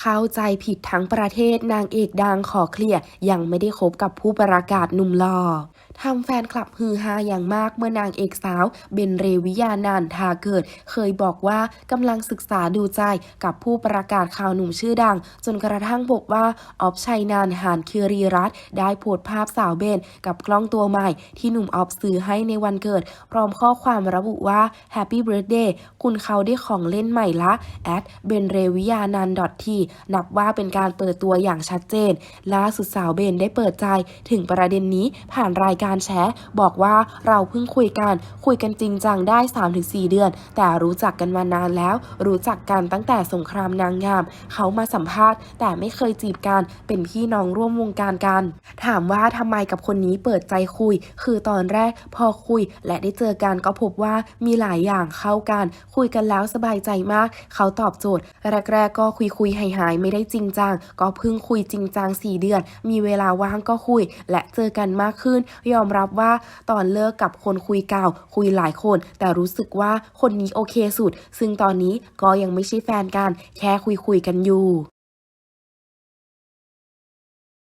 เข้าใจผิดทั้งประเทศนางเอกดังขอเคลียร์ยังไม่ได้คบกับผู้ประกาศหนุ่มหล่อทำแฟนคลับฮือฮาอย่างมากเมื่อนางเอกสาว เบนเรวิยานานทาเกิด เคยบอกว่ากำลังศึกษาดูใจกับผู้ประกาศข่าวหนุ่มชื่อดัง จนกระทั่งบอกว่าออฟชัยนานหานคิรีรัตได้โพสภาพสาวเบนกับกล้องตัวใหม่ ที่หนุ่มออฟซื้อให้ในวันเกิด พร้อมข้อความระบุว่า Happy Birthday คุณเขาได้ของเล่นใหม่ละแอดเบนเรวิยานันดอททีนับว่าเป็นการเปิดตัวอย่างชัดเจน ล่าสุดสาวเบนได้เปิดใจถึงประเด็นนี้ผ่านรายการแชร์บอกว่าเราเพิ่งคุยกัน คุยกันจริงจังได้ 3-4 เดือน แต่รู้จักกันมานานแล้ว รู้จักกันตั้งแต่สงครามนางงาม เขามาสัมภาษณ์ แต่ไม่เคยจีบกันเป็นพี่น้องร่วมวงการกัน ถามว่าทำไมกับคนนี้เปิดใจคุย คือตอนแรกพอคุยและได้เจอกันก็พบว่ามีหลายอย่างเข้ากัน คุยกันแล้วสบายใจมาก เขาตอบโจทย์แรก ๆ ก็คุยคุยหายหายไม่ได้จริงจังก็เพิ่งคุยจริงจัง4เดือน มีเวลาว่างก็คุย และเจอกันมากขึ้น ยอมรับว่าตอนเลิกกับคนคุยเก่า คุยหลายคน แต่รู้สึกว่าคนนี้โอเคสุด ซึ่งตอนนี้ก็ยังไม่ใช่แฟนกัน แค่คุยคุยกันอยู่